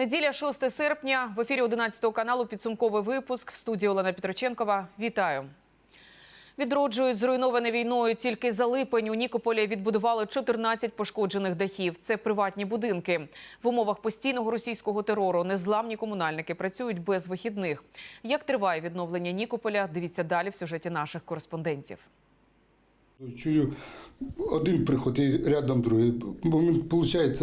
Неділя 6 серпня в ефірі 11 каналу підсумковий випуск в студії Олена Петроченкова. Вітаю. Відроджують зруйноване війною тільки за липень. У Нікополі відбудували 14 пошкоджених дахів. Це приватні будинки. В умовах постійного російського терору незламні комунальники працюють без вихідних. Як триває відновлення Нікополя? Дивіться далі в сюжеті наших кореспондентів. Чую один приход і рядом другий. Виходить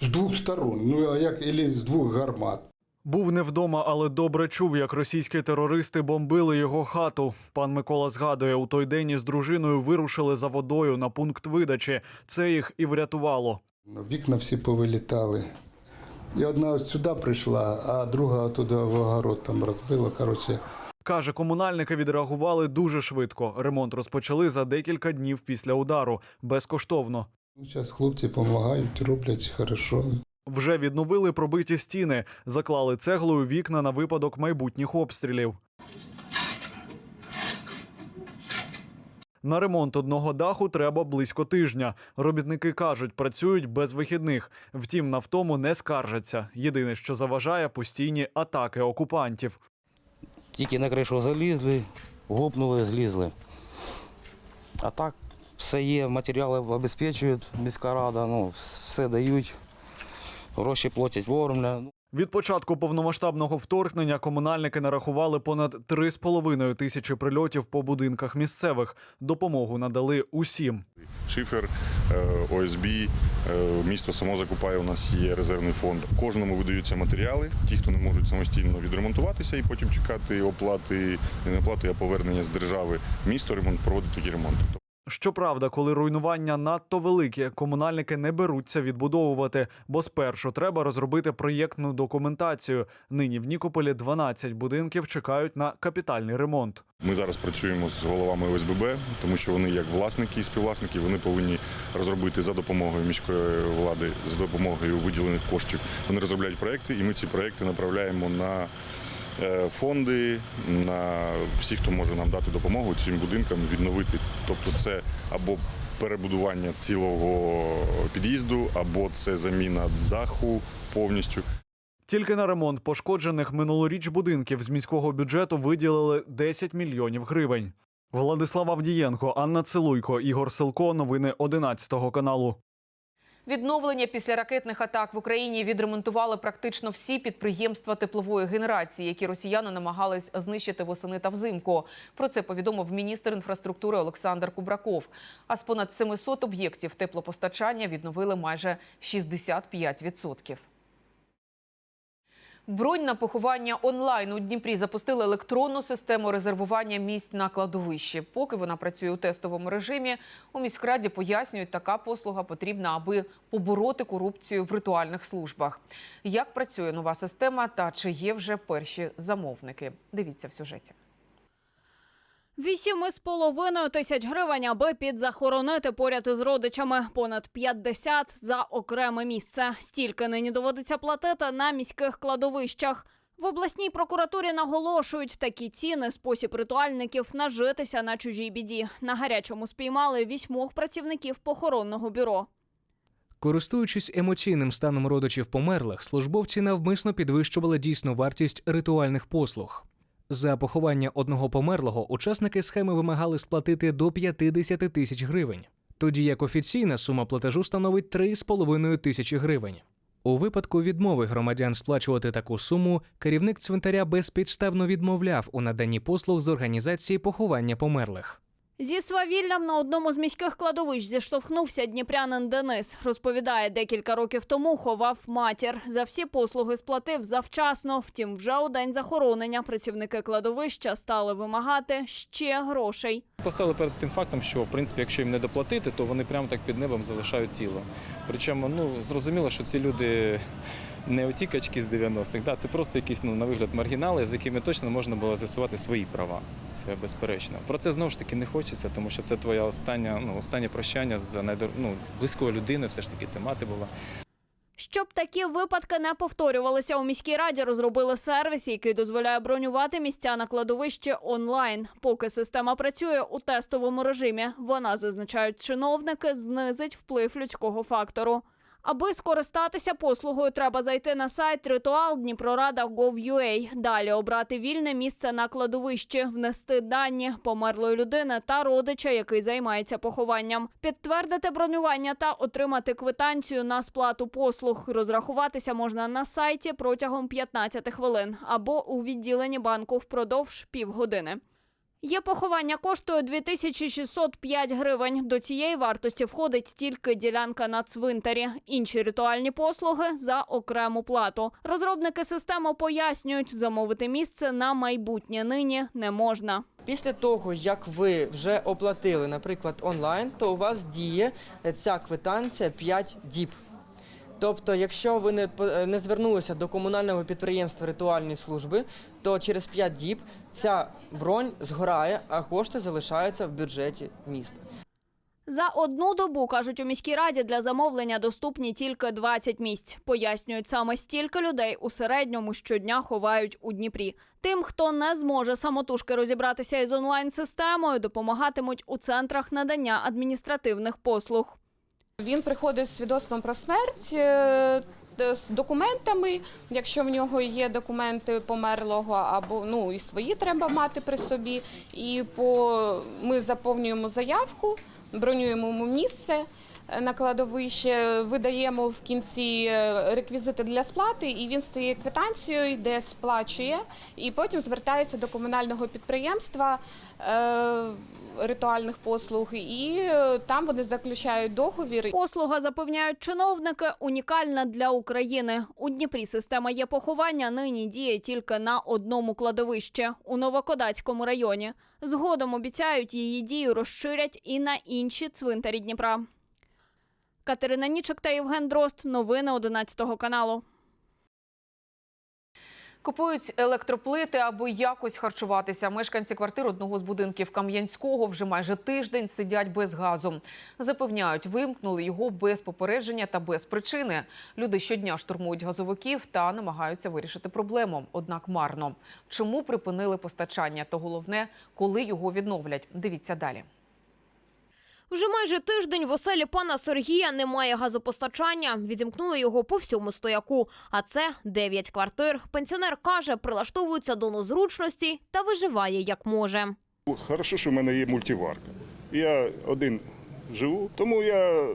з двох сторон. Ну а як і з двох гармат. Був не вдома, але добре чув, як російські терористи бомбили його хату. Пан Микола згадує, у той день із дружиною вирушили за водою на пункт видачі. Це їх і врятувало. Вікна всі повилітали. І одна ось сюди прийшла, а друга туди в огород там розбила. Коротше, Каже, комунальники відреагували дуже швидко. Ремонт розпочали за декілька днів після удару, безкоштовно. Ну, зараз хлопці допомагають, роблять хорошо. Вже відновили пробиті стіни, заклали цеглою вікна на випадок майбутніх обстрілів. На ремонт одного даху треба близько тижня. Робітники кажуть, працюють без вихідних. Втім, на втому не скаржаться. Єдине, що заважає постійні атаки окупантів. Тільки на кришу залізли, гопнули, злізли. А так, все є, матеріали обезпечують, міська рада, ну, все дають, гроші платять вовремя. Від початку повномасштабного вторгнення комунальники нарахували понад 3,5 тисячі прильотів по будинках місцевих. Допомогу надали усім. Шифер, е, ОСБ, е, місто само закупає. У нас є резервний фонд. Кожному видаються матеріали. Ті, хто не можуть самостійно відремонтуватися і потім чекати оплати, не оплати, а повернення з держави. Місто ремонт проводить такі ремонти. Щоправда, коли руйнування надто великі, комунальники не беруться відбудовувати, бо спершу треба розробити проєктну документацію. Нині в Нікополі 12 будинків чекають на капітальний ремонт. Ми зараз працюємо з головами ОСББ, тому що вони, як власники і співвласники, вони повинні розробити за допомогою міської влади, за допомогою виділених коштів. Вони розробляють проекти, і ми ці проекти направляємо на фонди, на всіх, хто може нам дати допомогу цим будинкам відновити. Тобто, це або перебудування цілого під'їзду, або це заміна даху повністю. Тільки на ремонт пошкоджених минулоріч будинків з міського бюджету виділили 10 мільйонів гривень. Владислав Авдієнко, Анна Целуйко, Ігор Силко. Новини 11 каналу. Відновлення після ракетних атак в Україні відремонтували практично всі підприємства теплової генерації, які росіяни намагались знищити восени та взимку. Про це повідомив міністр інфраструктури Олександр Кубраков. А з понад 700 об'єктів теплопостачання відновили майже 65%. Бронь на поховання онлайн у Дніпрі запустили електронну систему резервування місць на кладовищі. Поки вона працює у тестовому режимі, у міськраді пояснюють, така послуга потрібна, аби побороти корупцію в ритуальних службах. Як працює нова система та чи є вже перші замовники? Дивіться в сюжеті. Вісім із половиною тисяч гривень, аби підзахоронити поряд із родичами. Понад 50 за окреме місце. Стільки нині доводиться платити на міських кладовищах. В обласній прокуратурі наголошують, такі ціни спосіб ритуальників нажитися на чужій біді. На гарячому спіймали вісьмох працівників похоронного бюро. Користуючись емоційним станом родичів померлих, службовці навмисно підвищували дійсну вартість ритуальних послуг. За поховання одного померлого учасники схеми вимагали сплатити до 50 тисяч гривень, тоді як офіційна сума платежу становить 3,5 тисячі гривень. У випадку відмови громадян сплачувати таку суму, керівник цвинтаря безпідставно відмовляв у наданні послуг з організації поховання померлих. Зі свавіллям на одному з міських кладовищ зіштовхнувся дніпрянин Денис. Розповідає, декілька років тому ховав матір. За всі послуги сплатив завчасно. Втім, вже у день захоронення працівники кладовища стали вимагати ще грошей. Поставили перед тим фактом, що в принципі, якщо їм не доплатити, то вони прямо так під небом залишають тіло. Причому ну зрозуміло, що ці люди не оті качки з 90-х, да, це просто якісь ну, на вигляд маргінали, з якими точно можна було з'ясувати свої права. Це безперечно. Проте знову ж таки не хочеться, тому що це твоя остання, ну, останнє прощання з найдор... ну, близькою людиною, все ж таки це мати була. Щоб такі випадки не повторювалися, у міській раді розробили сервіс, який дозволяє бронювати місця на кладовищі онлайн. Поки система працює у тестовому режимі, вона зазначають чиновники, знизить вплив людського фактору. Аби скористатися послугою, треба зайти на сайт Ритуал Дніпрорада.gov.ua. Далі обрати вільне місце на кладовищі, внести дані померлої людини та родича, який займається похованням, підтвердити бронювання та отримати квитанцію на сплату послуг. Розрахуватися можна на сайті протягом 15 хвилин або у відділенні банку впродовж півгодини. Є поховання коштує 2605 гривень. До цієї вартості входить тільки ділянка на цвинтарі. Інші ритуальні послуги за окрему плату. Розробники системи пояснюють, замовити місце на майбутнє нині не можна. Після того, як ви вже оплатили, наприклад, онлайн, то у вас діє ця квитанція 5 діб. Тобто, якщо ви не, по- не звернулися до комунального підприємства ритуальної служби, то через 5 діб ця бронь згорає, а кошти залишаються в бюджеті міста. За одну добу, кажуть у міській раді, для замовлення доступні тільки 20 місць. Пояснюють, саме стільки людей у середньому щодня ховають у Дніпрі. Тим, хто не зможе самотужки розібратися із онлайн-системою, допомагатимуть у центрах надання адміністративних послуг. Він приходить з свідоцтвом про смерть. е, З документами, якщо в нього є документи померлого, або ну і свої треба мати при собі. І по ми заповнюємо заявку, бронюємо йому місце на кладовище, видаємо в кінці е, реквізити для сплати, і він цією квитанцією йде, сплачує, і потім звертається до комунального підприємства. е, Ритуальних послуг, і е, там вони заключають договір. Послуга, запевняють чиновники, унікальна для України. У Дніпрі система є поховання нині діє тільки на одному кладовищі у Новокодацькому районі. Згодом обіцяють її дію розширять і на інші цвинтарі Дніпра. Катерина Нічик та Євген Дрозд. Новини 11 каналу. Купують електроплити, аби якось харчуватися. Мешканці квартир одного з будинків Кам'янського вже майже тиждень сидять без газу. Запевняють, вимкнули його без попередження та без причини. Люди щодня штурмують газовиків та намагаються вирішити проблему. Однак марно. Чому припинили постачання? Та головне, коли його відновлять. Дивіться далі. Вже майже тиждень в оселі пана Сергія немає газопостачання. Відімкнули його по всьому стояку. А це 9 квартир. Пенсіонер каже, прилаштовується до незручності та виживає як може. Хорошо, що в мене є мультиварка. Я один живу, тому я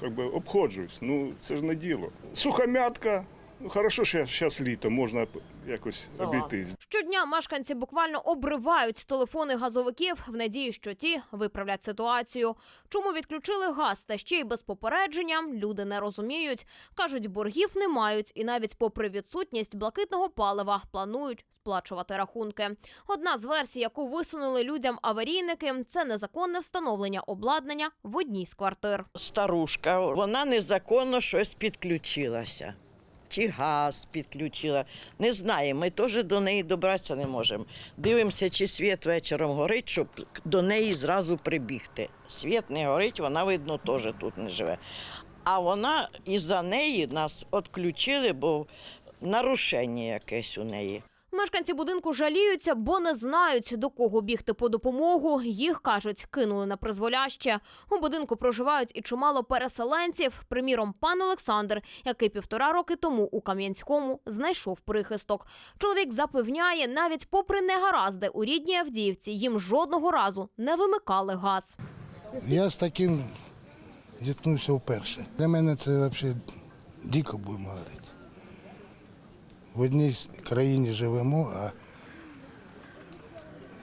как би, обходжуюсь. Ну, це ж не діло. Суха м'ятка. Ну, хорошо, що зараз літо, можна якось обійтись. Щодня мешканці буквально обривають телефони газовиків в надії, що ті виправлять ситуацію. Чому відключили газ та ще й без попередження, люди не розуміють. Кажуть, боргів не мають і навіть попри відсутність блакитного палива планують сплачувати рахунки. Одна з версій, яку висунули людям аварійники, це незаконне встановлення обладнання в одній з квартир. старушка, вона незаконно щось підключилася. Чи газ підключила. Не знаю, ми теж до неї добратися не можемо. Дивимося, чи світ вечором горить, щоб до неї зразу прибігти. Світ не горить, вона, видно, теж тут не живе. А вона із-за неї нас відключили, бо нарушення якесь у неї. Мешканці будинку жаліються, бо не знають, до кого бігти по допомогу. Їх кажуть, кинули на призволяще. У будинку проживають і чимало переселенців. Приміром, пан Олександр, який півтора роки тому у Кам'янському знайшов прихисток. Чоловік запевняє, навіть попри негаразди у рідній Авдіївці їм жодного разу не вимикали газ. Я з таким зіткнувся вперше. Для мене це взагалі дико будемо говорити. В одній країні живемо, а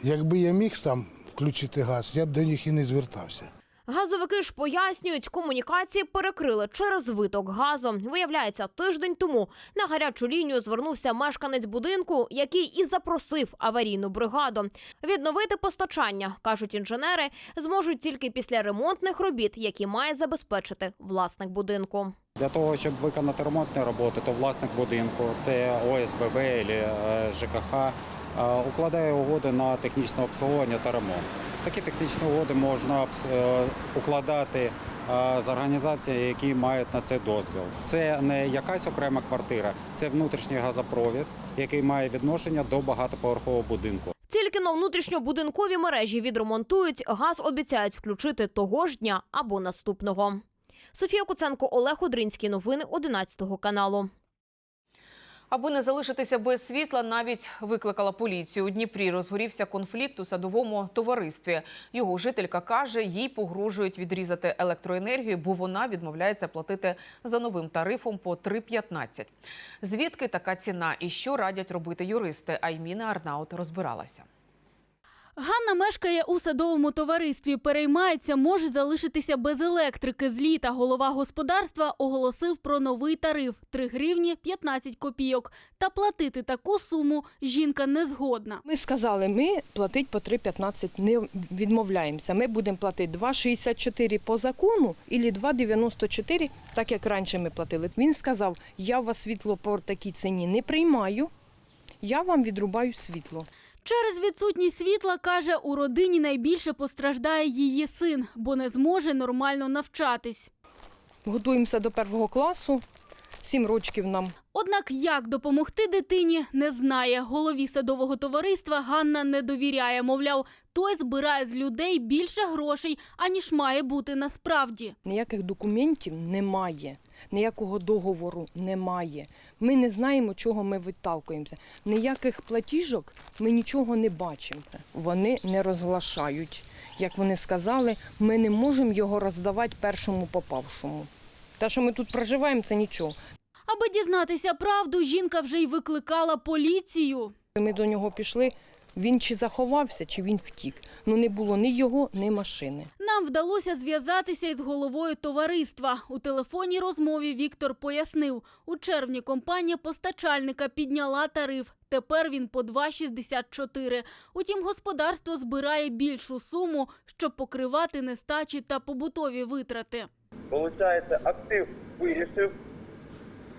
якби я міг сам включити газ, я б до них і не звертався. Газовики ж пояснюють, комунікації перекрили через виток газу. Виявляється, тиждень тому на гарячу лінію звернувся мешканець будинку, який і запросив аварійну бригаду. Відновити постачання, кажуть інженери, зможуть тільки після ремонтних робіт, які має забезпечити власник будинку. Для того, щоб виконати ремонтні роботи, то власник будинку, це ОСББ або ЖКХ, е, укладає угоди на технічне обслуговування та ремонт. Такі технічні угоди можна е, укладати е, з організаціями, які мають на це дозвіл. Це не якась окрема квартира, це внутрішній газопровід, який має відношення до багатоповерхового будинку. Тільки на внутрішньобудинкові мережі відремонтують, газ обіцяють включити того ж дня або наступного. Софія Куценко, Олег Одринський. Новини 11 каналу. Аби не залишитися без світла, навіть викликала поліцію. У Дніпрі розгорівся конфлікт у садовому товаристві. Його жителька каже, їй погрожують відрізати електроенергію, бо вона відмовляється платити за новим тарифом по 3,15. Звідки така ціна і що радять робити юристи? Айміна Арнаут розбиралася. Ганна мешкає у садовому товаристві. Переймається, може залишитися без електрики. З літа голова господарства оголосив про новий тариф – 3 гривні 15 копійок. Та платити таку суму жінка не згодна. Ми сказали, ми платити по 3,15 не відмовляємося. Ми будемо платити 2,64 по закону і 2,94, так як раніше ми платили. Він сказав, я вас світло по такій ціні не приймаю, я вам відрубаю світло. Через відсутність світла, каже, у родині найбільше постраждає її син, бо не зможе нормально навчатись. Готуємося до першого класу, сім років нам. Однак як допомогти дитині, не знає. Голові садового товариства Ганна не довіряє. Мовляв, той збирає з людей більше грошей, аніж має бути насправді. Ніяких документів немає, ніякого договору немає. Ми не знаємо, чого ми відталкуємося. Ніяких платіжок ми нічого не бачимо. Вони не розглашають. Як вони сказали, ми не можемо його роздавати першому попавшому. Те, що ми тут проживаємо, це нічого. Аби дізнатися правду, жінка вже й викликала поліцію. Ми до нього пішли. Він чи заховався, чи він втік. Ну не було ні його, ні машини. Нам вдалося зв'язатися із головою товариства. У телефонній розмові Віктор пояснив, у червні компанія постачальника підняла тариф. Тепер він по 2,64. Утім, господарство збирає більшу суму, щоб покривати нестачі та побутові витрати. Получається, актив вирішив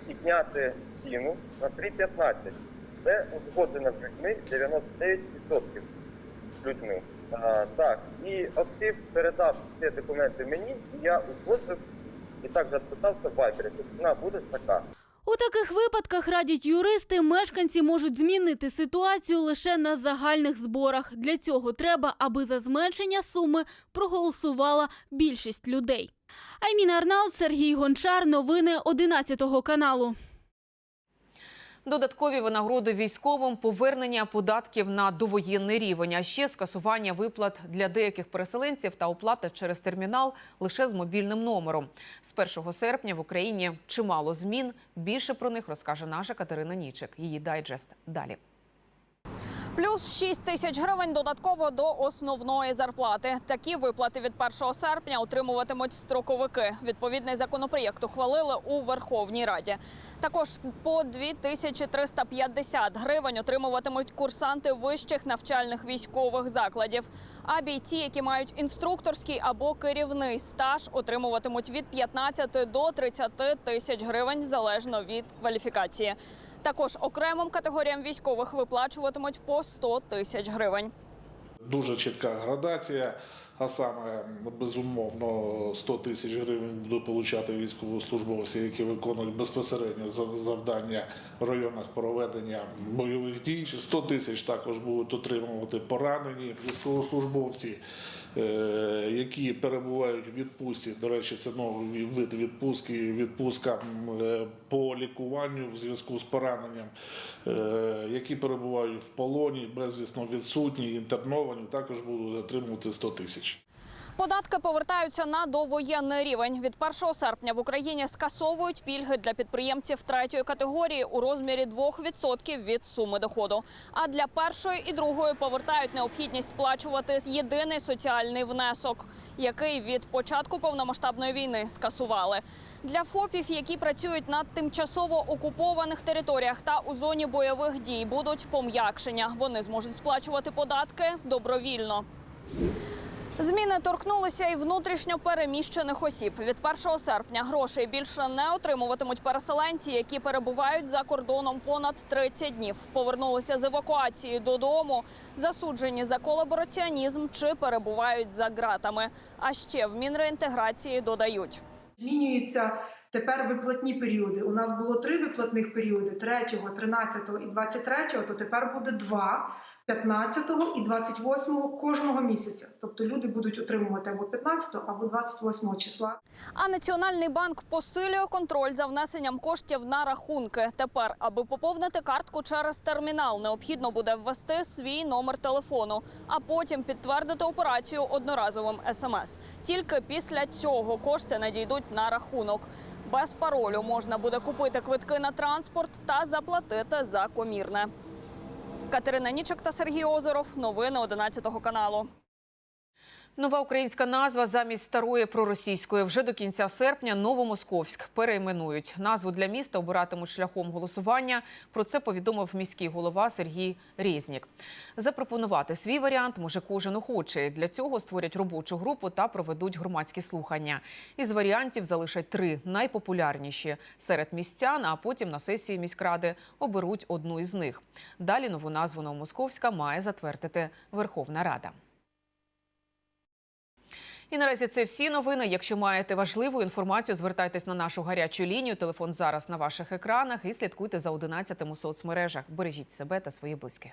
підняти ціну на 3,15. Це узгоджено з людьми 99% з людьми. А, так, і актив передав ці документи мені, і я узгоджив і також відписався в Вайбері. Тобто ціна буде така. У таких випадках радять юристи, мешканці можуть змінити ситуацію лише на загальних зборах. Для цього треба, аби за зменшення суми проголосувала більшість людей. Айміна Арнаут, Сергій Гончар. Новини 11 каналу. Додаткові винагороди військовим, повернення податків на довоєнний рівень, а ще скасування виплат для деяких переселенців та оплата через термінал лише з мобільним номером. З 1 серпня в Україні чимало змін. Більше про них розкаже наша Катерина Нічик. Її дайджест далі. Плюс 6 тисяч гривень додатково до основної зарплати. Такі виплати від 1 серпня отримуватимуть строковики. Відповідний законопроєкт ухвалили у Верховній Раді. Також по 2350 гривень отримуватимуть курсанти вищих навчальних військових закладів. А бійці, які мають інструкторський або керівний стаж, отримуватимуть від 15 до 30 тисяч гривень залежно від кваліфікації. Також окремим категоріям військових виплачуватимуть по 100 тисяч гривень. Дуже чітка градація, а саме безумовно 100 тисяч гривень будуть отримати військовослужбовці, які виконують безпосередньо зав- завдання в районах проведення бойових дій. 100 тисяч також будуть отримувати поранені військовослужбовці. е, Які перебувають в відпустці, до речі, це новий вид відпустки, відпустка е, по лікуванню в зв'язку з пораненням, е, які перебувають в полоні, безвісно відсутні, інтерновані, також будуть отримувати 100 тисяч. Податки повертаються на довоєнний рівень. Від 1 серпня в Україні скасовують пільги для підприємців третьої категорії у розмірі 2% від суми доходу. А для першої і другої повертають необхідність сплачувати єдиний соціальний внесок, який від початку повномасштабної війни скасували. Для ФОПів, які працюють на тимчасово окупованих територіях та у зоні бойових дій, будуть пом'якшення. Вони зможуть сплачувати податки добровільно. Зміни торкнулися і внутрішньо переміщених осіб. Від 1 серпня грошей більше не отримуватимуть переселенці, які перебувають за кордоном понад 30 днів. Повернулися з евакуації додому, засуджені за колабораціонізм чи перебувають за ґратами. А ще в мінреінтеграції додають. Змінюються тепер виплатні періоди. У нас було три виплатних періоди: 3, 13 і 23, то тепер буде два. 15 і 28 кожного місяця. Тобто люди будуть отримувати або 15 або 28 числа. А Національний банк посилює контроль за внесенням коштів на рахунки. Тепер, аби поповнити картку через термінал, необхідно буде ввести свій номер телефону, а потім підтвердити операцію одноразовим смс. Тільки після цього кошти надійдуть на рахунок. Без паролю можна буде купити квитки на транспорт та заплатити за комірне. Катерина Нічок та Сергій Озеров. Новини 11 каналу. Нова українська назва замість старої проросійської вже до кінця серпня Новомосковськ перейменують. Назву для міста обиратимуть шляхом голосування. Про це повідомив міський голова Сергій Резнік. Запропонувати свій варіант може кожен охочий. Для цього створять робочу групу та проведуть громадські слухання. Із варіантів залишать три найпопулярніші серед містян, а потім на сесії міськради оберуть одну із них. Далі нову назву Новомосковська має затвердити Верховна Рада. І наразі це всі новини. Якщо маєте важливу інформацію, звертайтесь на нашу гарячу лінію. Телефон зараз на ваших екранах і слідкуйте за 11 у соцмережах. Бережіть себе та своїх близьких.